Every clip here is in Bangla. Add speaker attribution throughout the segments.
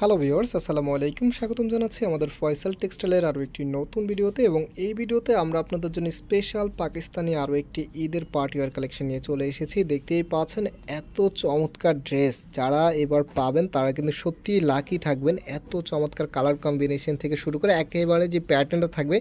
Speaker 1: হ্যালো ভিউয়ার্স আসসালামু আলাইকুম। স্বাগতম জানাচ্ছি আমাদের ফয়সাল টেক্সটাইলের আরও একটি নতুন ভিডিওতে এবং এই ভিডিওতে আমরা আপনাদের জন্য স্পেশাল পাকিস্তানি আরও একটি ঈদের পার্টিওয়ার কালেকশন নিয়ে চলে এসেছি। দেখতেই পাচ্ছেন এত চমৎকার ড্রেস যারা এবার পাবেন, তারা কিন্তু সত্যিই লাকি থাকবেন। এত চমৎকার কালার কম্বিনেশন থেকে শুরু করে একেবারে যে প্যাটার্নটা থাকবে,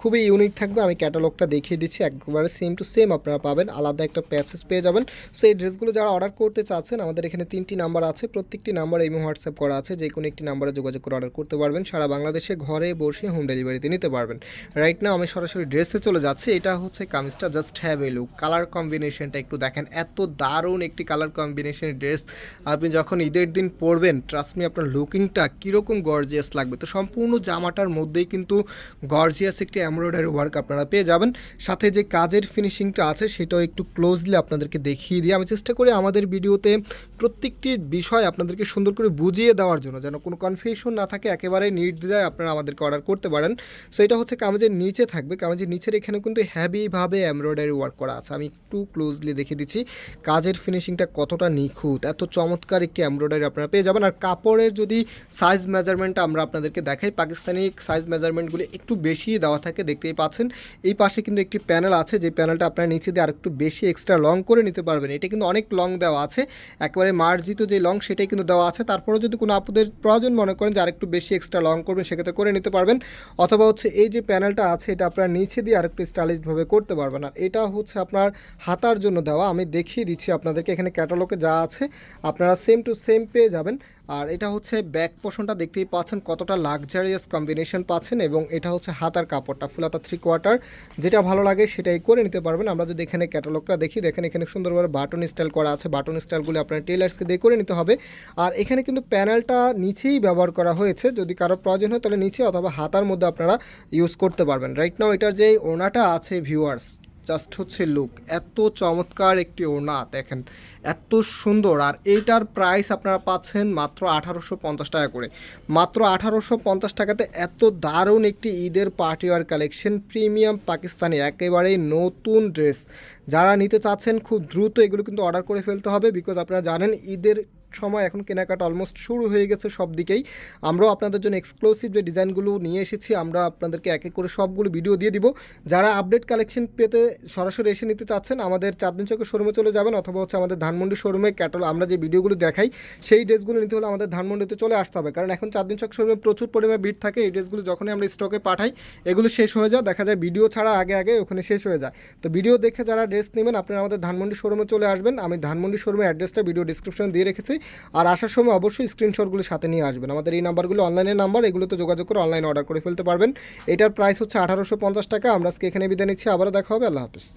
Speaker 1: খুবই ইউনিক থাকবে। আমি ক্যাটালগটা দেখিয়ে দিচ্ছি, একবারে সেম টু সেম আপনারা পাবেন। আলাদা একটা প্যাসেজ পেয়ে যাবেন। সো এই ড্রেসগুলো যারা অর্ডার করতে চাচ্ছেন, আমাদের এখানে তিনটি নাম্বার আছে। প্রত্যেকটি নাম্বার এই হোয়াটসঅ্যাপ করা আছে। যে কোনো একটি নাম্বারে যোগাযোগ করে অর্ডার করতে পারবেন। সারা বাংলাদেশে ঘরে বসে হোম ডেলিভারিতে নিতে পারবেন। রাইট না আমি সরাসরি ড্রেসে চলে যাচ্ছি। এটা হচ্ছে কামিজটা just have a look colour কম্বিনেশনটা একটু দেখেন। এত দারুণ একটি কালার কম্বিনেশনের ড্রেস আপনি যখন ঈদের দিন পরবেন ট্রাস্টমি আপনার লুকিংটা কীরকম গর্জিয়াস লাগবে। তো সম্পূর্ণ জামাটার মধ্যেই কিন্তু গর্জিয়াস একটি এমব্রয়ডারি ওয়ার্ক আপনারা পেয়ে যাবেন। সাথে যে কাজের ফিনিশিংটা আছে, সেটাও একটু ক্লোজলি আপনাদেরকে দেখিয়ে দিয়ে আমি চেষ্টা করি আমাদের ভিডিওতে প্রত্যেকটি বিষয় আপনাদেরকে সুন্দর করে বুঝিয়ে দেওয়ার জন্য যেন কোনো কনফিউশন না থাকে একেবারে নির্দ্বিধায় আপনারা আমাদেরকে অর্ডার করতে পারেন। সো এটা হচ্ছে কামেজের নিচে থাকবে। কামেজের নিচের এখানে কিন্তু হ্যাভিভাবে এমব্রয়ডারি ওয়ার্ক করা আছে। আমি একটু ক্লোজলি দেখে দিচ্ছি, কাজের ফিনিশিংটা কতটা নিখুঁত, এত চমৎকার একটি এমব্রয়ডারি আপনারা পেয়ে যাবেন। আর কাপড়ের যদি সাইজ মেজারমেন্টটা আমরা আপনাদেরকে দেখাই, পাকিস্তানি সাইজ মেজারমেন্টগুলি একটু বেশি দেওয়া থাকে, দেখতেই পাচ্ছেন। এই পাশে কিন্তু একটি প্যানেল আছে, যে প্যানেলটা আপনারা নিচে দিয়ে আরেকটু বেশি এক্সট্রা লং করে নিতে পারবেন। এটা কিন্তু অনেক লং দেওয়া আছে। একেবারে মার্জিত যে লং সেটাই কিন্তু দেওয়া আছে। তারপরেও যদি কোনো আপুদের প্রয়োজন মনে করেন যে আরেকটু বেশি এক্সট্রা লং করবেন, সেক্ষেত্রে করে নিতে পারবেন। অথবা হচ্ছে এই যে প্যানেলটা আছে, এটা আপনার নিচে দিয়ে আরেকটু স্টাইলিশভাবে করতে পারবেন। আর এটা হচ্ছে আপনার হাতার জন্য দেওয়া। আমি দেখিয়ে দিচ্ছি আপনাদেরকে, এখানে ক্যাটালগে যা আছে, আপনারা সেম টু সেম পেয়ে যাবেন। আর এটা হচ্ছে ব্যাক পোর্শনটা দেখতেই পাচ্ছেন কতটা লাক্সারিয়াস কম্বিনেশন পাচ্ছেন এবং এটা হচ্ছে হাতার কাপড়টা ফুলাতা থ্রি কোয়ার্টার যেটা ভালো লাগে সেটাই করে নিতে পারবেন। আমরা যদি এখানে ক্যাটালগটা দেখি, দেখেন এখানে সুন্দরভাবে বাটন স্টাইল করা আছে। বাটন স্টাইলগুলো আপনার টেলার্সকে দিয়ে করে নিতে হবে। আর এখানে কিন্তু প্যানেলটা নিচেই ব্যবহার করা হয়েছে। যদি কারও প্রয়োজন হয় তাহলে নিচে অথবা হাতার মধ্যে আপনারা ইউজ করতে পারবেন। রাইট নাও এটার যে ওনাটা আছে ভিউয়ার্স জাস্ট হচ্ছে লুক এত চমৎকার একটি ওড়না দেখেন, এত সুন্দর। আর এইটার প্রাইস আপনারা পাচ্ছেন মাত্র আঠারোশো পঞ্চাশ টাকা করে। মাত্র আঠারোশো পঞ্চাশ টাকাতে এত দারুণ একটি ঈদের পার্টিওয়ার কালেকশন প্রিমিয়াম পাকিস্তানি, একেবারেই নতুন ড্রেস যারা নিতে চাচ্ছেন খুব দ্রুত এগুলো কিন্তু অর্ডার করে ফেলতে হবে বিকজ আপনারা জানেন ঈদের সময় এখন কেনাকাটা অলমোস্ট শুরু হয়ে গেছে সব দিকেই। আমরাও আপনাদের জন্য এক্সক্লুসিভ যে ডিজাইনগুলো নিয়ে এসেছি, আমরা আপনাদেরকে এক এক করে সবগুলো ভিডিও দিয়ে দিব। যারা আপডেট কালেকশন পেতে সরাসরি এসে নিতে চাচ্ছেন, আমাদের চাঁদদিন চকের শোরুমে চলে যাবেন অথবা হচ্ছে আমাদের ধানমন্ডি শোরুমে ক্যাটাল আমরা যে ভিডিওগুলো দেখাই, সেই ড্রেসগুলো নিতে হলে আমাদের ধানমন্ডিতে চলে আসতে হবে। কারণ এখন চাঁদদিন চক শোরুমে প্রচুর পরিমাণে ভিড় থাকে, এই ড্রেসগুলো যখনই আমরা স্টকে পাঠাই, এগুলো শেষ হয়ে যায়। দেখা যায় ভিডিও ছাড়া আগে আগে ওখানে শেষ হয়ে যায়। তো ভিডিও দেখে যারা ড্রেস নেবেন, আপনারা আমাদের ধানমন্ডি শোরুমে চলে আসবেন। আমি ধানমন্ডি শোরুমের অ্যাড্রেসটা ভিডিও ডিসক্রিপশনে দিয়ে রেখেছি। আর আসার সময় অবশ্যই স্ক্রিনশটগুলো সাথে নিয়ে আসবেন। আমাদের এই নাম্বারগুলো অনলাইনের নাম্বার, এগুলোতে যোগাযোগ করে অনলাইন অর্ডার করে ফেলতে পারবেন। এটার প্রাইস হচ্ছে আঠারোশো পঞ্চাশ টাকা। আমরা আজকে এখানে বিদায় নিচ্ছি। আবারও দেখা হবে। আল্লাহ হাফিজ।